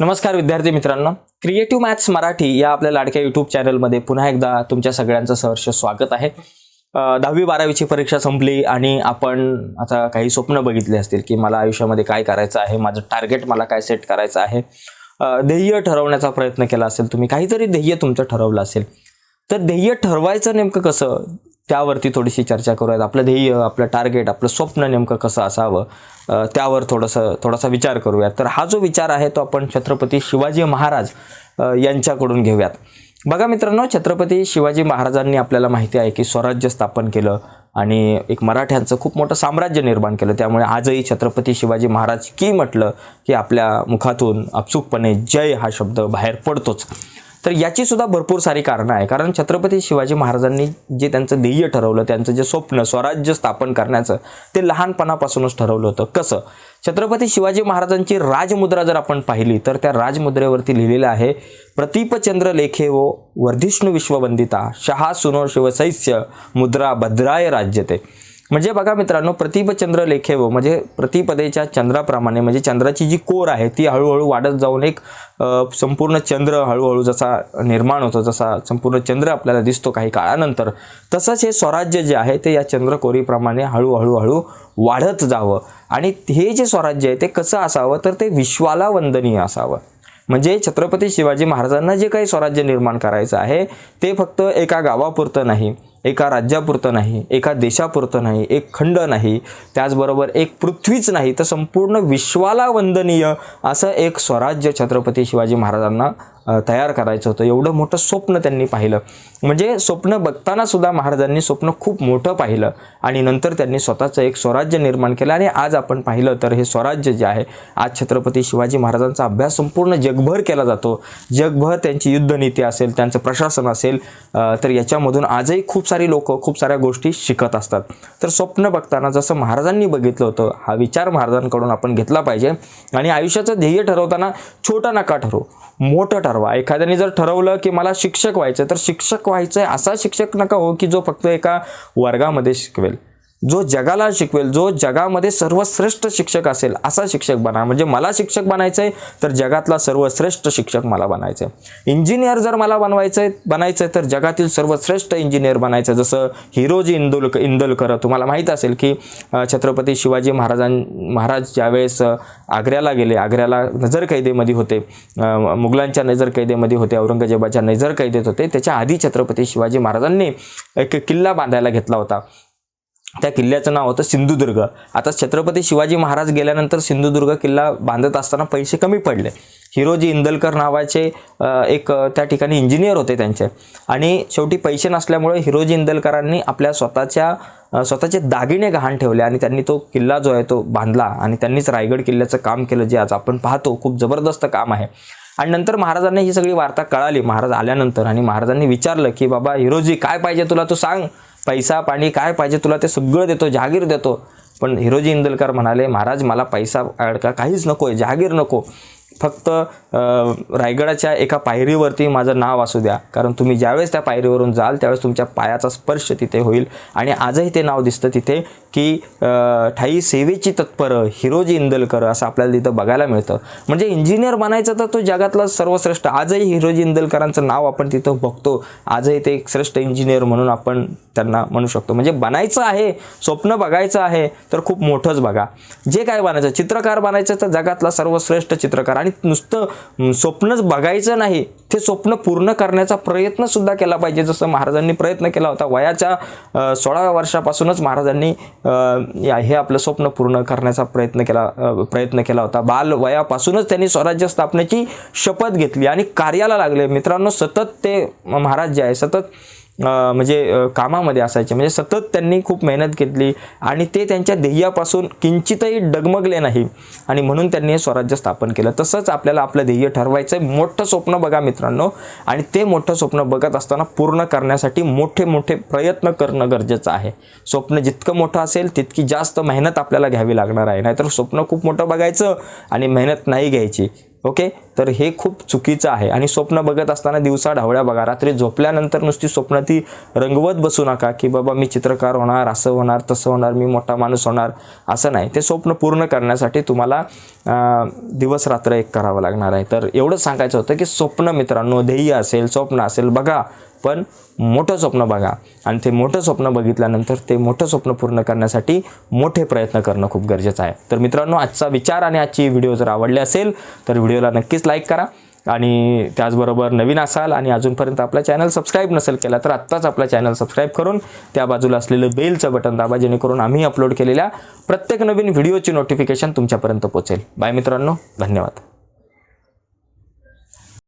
नमस्कार विद्यार्थी मित्रांनो. क्रिएटिव्ह मॅथ्स मराठी या आपल्या लाडक्या यूट्यूब चॅनलमध्ये पुन्हा एकदा तुमच्या सगळ्यांचं सहर्ष स्वागत आहे. दहावी बारावीची परीक्षा संपली आणि आपण आता काही स्वप्न बघितले असतील की मला आयुष्यामध्ये काय करायचं आहे माझं टार्गेट मला काय सेट करायचं आहे. ध्येय ठरवण्याचा प्रयत्न केला असेल तुम्ही काहीतरी ध्येय तुमचं ठरवलं असेल. तर ध्येय ठरवायचं नेमकं कसं? त्यावरती थोडीशी चर्चा करूयात. आपलं ध्येय आपलं टार्गेट आपलं स्वप्न नेमकं कसं असावं त्यावर थोडंसं थोडासा विचार करूयात. तर हा जो विचार आहे तो आपण छत्रपती शिवाजी महाराज यांच्याकडून घेऊयात. बघा मित्रांनो छत्रपती शिवाजी महाराजांनी आपल्याला माहिती आहे की स्वराज्य स्थापन केलं आणि एक मराठ्यांचं खूप मोठं साम्राज्य निर्माण केलं. त्यामुळे आजही छत्रपती शिवाजी महाराज की म्हटलं की आपल्या मुखातून अपचूकपणे जय हा शब्द बाहेर पडतोच. तर याची सुद्धा भरपूर सारी कारणं आहे. कारण छत्रपती शिवाजी महाराजांनी जे त्यांचं ध्येय ठरवलं त्यांचं जे स्वप्न स्वराज्य स्थापन करण्याचं ते लहानपणापासूनच ठरवलं होतं. कसं? छत्रपती शिवाजी महाराजांची राजमुद्रा जर आपण पाहिली तर त्या राजमुद्रेवरती लिहिलेलं आहे प्रतीपचंद्र लेखे व वर्धिष्णू विश्ववंदिता शहा सुनो शिवसैस्य मुद्रा भद्राय राज्यते. म्हणजे बघा मित्रांनो प्रतिपचंद्र लेखे व म्हणजे प्रतिपदेच्या चंद्राप्रमाणे म्हणजे चंद्राची जी कोर आहे ती हळूहळू वाढत जाऊन एक संपूर्ण चंद्र हळूहळू जसा निर्माण होतो जसा संपूर्ण चंद्र आपल्याला दिसतो काही काळानंतर तसंच हे स्वराज्य जे आहे ते या चंद्रकोरीप्रमाणे हळूहळू हळू वाढत जावं. आणि हे जे स्वराज्य आहे ते कसं असावं? तर ते विश्वाला वंदनीय असावं. म्हणजे छत्रपती शिवाजी महाराजांना जे काही स्वराज्य निर्माण करायचं आहे ते फक्त एका गावापुरतं नाही. एका राज्यापुरतं नाही एका देशापुरतं नाही एक खंड नाही त्याचबरोबर एक पृथ्वीच नाही तर संपूर्ण विश्वाला वंदनीय असं एक स्वराज्य छत्रपती शिवाजी महाराजांना तयार करायचं होतं. एवढं मोठं स्वप्न त्यांनी पाहिलं. म्हणजे स्वप्न बघताना सुद्धा महाराजांनी स्वप्न खूप मोठं पाहिलं आणि नंतर त्यांनी स्वतःचं एक स्वराज्य निर्माण केलं आणि आज आपण पाहिलं तर हे स्वराज्य जे आहे आज छत्रपती शिवाजी महाराजांचा अभ्यास संपूर्ण जगभर केला जातो. जगभर त्यांची युद्धनीती असेल त्यांचं प्रशासन असेल तर याच्यामधून आजही खूप सारी लोक खूप साऱ्या गोष्टी शिकत असतात. तर स्वप्न बघताना जसं महाराजांनी बघितलं होतं हा विचार महाराजांकडून आपण घेतला पाहिजे आणि आयुष्याचं ध्येय ठरवताना छोटं नका ठरवू मोठं ठरव. एखाद्याने जर ठरवलं की मला शिक्षक व्हायचं तर शिक्षक व्हायचं आहे असा शिक्षक नका हो की जो फक्त एका वर्गामध्ये शिकवेल. जो जगाला शिकवेल जो जगामध्ये सर्वश्रेष्ठ शिक्षक असेल असा शिक्षक बना. म्हणजे मला शिक्षक बनायचं आहे तर जगातला सर्वश्रेष्ठ शिक्षक मला बनायचं आहे इंजिनियर जर मला बनवायचं आहे बनायचं आहे तर जगातील सर्वश्रेष्ठ इंजिनियर बनायचं आहे. जसं हिरोजी इंदुलकर इंदलकर तुम्हाला माहीत असेल की छत्रपती शिवाजी महाराजां महाराज ज्यावेळेस आग्र्याला गेले आग्र्याला नजरकैदेमध्ये होते मुघलांच्या मुघलांच्या नजरकैदेमध्ये होते औरंगजेबाच्या नजरकैदेत होते त्याच्या आधी छत्रपती शिवाजी महाराजांनी एक किल्ला बांधायला घेतला होता. त्या किल्ल्याचं नाव होतं सिंधुदुर्ग. आता छत्रपती शिवाजी महाराज गेल्यानंतर सिंधुदुर्ग किल्ला बांधत असताना पैसे कमी पडले. हिरोजी इंदलकर नावाचे एक त्या ठिकाणी इंजिनियर होते त्यांचे. आणि शेवटी पैसे नसल्यामुळे हिरोजी इंदलकरांनी आपल्या स्वतःच्या स्वतःचे दागिने गहाण ठेवले आणि त्यांनी तो किल्ला जो आहे तो बांधला आणि त्यांनीच रायगड किल्ल्याचं काम केलं जे आज आपण पाहतो. खूप जबरदस्त काम आहे. आणि नंतर महाराजांना ही सगळी वार्ता कळाली. महाराज आल्यानंतर आणि महाराजांनी विचारलं की बाबा हिरोजी काय पाहिजे तुला? तू सांग. पैसा पाणी काय पाहिजे तुला ते सगळं देतो जहागीर देतो. पण हिरोजी इंदलकर म्हणाले महाराज मला पैसा अडका काहीच नको आहे जहागीर नको. फक्त रायगडाच्या एका पायरीवरती माझं नाव असू द्या. कारण तुम्ही ज्यावेळेस त्या पायरीवरून जाल त्यावेळेस तुमच्या पायाचा स्पर्श तिथे होईल. आणि आजही ते नाव दिसतं तिथे की ठाई सेवेची तत्पर हिरोजी इंदलकर असं आपल्याला तिथं बघायला मिळतं. म्हणजे इंजिनियर बनायचं तर तो जगातला सर्वश्रेष्ठ. आजही हिरोजी इंदलकरांचं नाव आपण तिथं बघतो. आजही ते एक श्रेष्ठ इंजिनियर म्हणून आपण त्यांना म्हणू शकतो. म्हणजे बनायचं आहे स्वप्न बघायचं आहे तर खूप मोठंच बघा. जे काय बनायचं चित्रकार बनायचं तर जगातला सर्वश्रेष्ठ चित्रकार. आणि नुसतं स्वप्नच बघायचं नाही ते स्वप्न पूर्ण करण्याचा प्रयत्न सुद्धा केला पाहिजे. जसं महाराजांनी प्रयत्न केला होता वयाच्या सोळाव्या वर्षापासूनच महाराजांनी हे आपलं स्वप्न पूर्ण करण्याचा प्रयत्न केला प्रयत्न केला होता. बाल वयापासूनच त्यांनी स्वराज्य स्थापनेची शपथ घेतली आणि कार्याला लागले. मित्रांनो सतत ते महाराज जे आहे सतत म्हणजे कामामध्ये असायचे. म्हणजे सतत त्यांनी खूप मेहनत घेतली आणि ते त्यांच्या ध्येयापासून किंचितही डगमगले नाही आणि म्हणून त्यांनी हे स्वराज्य स्थापन केलं. तसंच आपल्याला आपलं ध्येय ठरवायचं आहे मोठं स्वप्न बघा मित्रांनो. आणि ते मोठं स्वप्न बघत असताना पूर्ण करण्यासाठी मोठे मोठे प्रयत्न करणं गरजेचं आहे. स्वप्न जितकं मोठं असेल तितकी जास्त मेहनत आपल्याला घ्यावी लागणार आहे. नाहीतर स्वप्न खूप मोठं बघायचं आणि मेहनत नाही घ्यायची. ओके? तर हे खूप चुकीचं आहे. आणि स्वप्न बघत असताना दिवसा ढवळ्या बघा. रात्री झोपल्यानंतर नुसती स्वप्न ती रंगवत बसू नका की बाबा मी चित्रकार होणार असं होणार तसं होणार मी मोठा माणूस होणार असं नाही. ते स्वप्न पूर्ण करण्यासाठी तुम्हाला दिवस रात्र एक करावं लागणार आहे. तर एवढंच सांगायचं होतं की स्वप्न मित्रांनो ध्येय असेल स्वप्न असेल बघा. पण मोठं स्वप्न बघा. आणि ते मोठं स्वप्न बघितल्यानंतर ते मोठं स्वप्न पूर्ण करण्यासाठी मोठे प्रयत्न करणं खूप गरजेचं आहे. तर मित्रांनो आजचा विचार आणि आजची व्हिडिओ जर आवडली असेल तर व्हिडिओला नक्कीच लाईक करा. आणि त्याचबरोबर नवीन असाल आणि अजूनपर्यंत आपला चॅनल सबस्क्राईब नसेल केला तर आत्ताच आपला चॅनल सबस्क्राईब करून त्या बाजूला असलेलं बेलचं बटन दाबा जेणेकरून आम्ही अपलोड केलेल्या प्रत्येक नवीन व्हिडिओची नोटिफिकेशन तुमच्यापर्यंत पोहोचेल. बाय मित्रांनो धन्यवाद.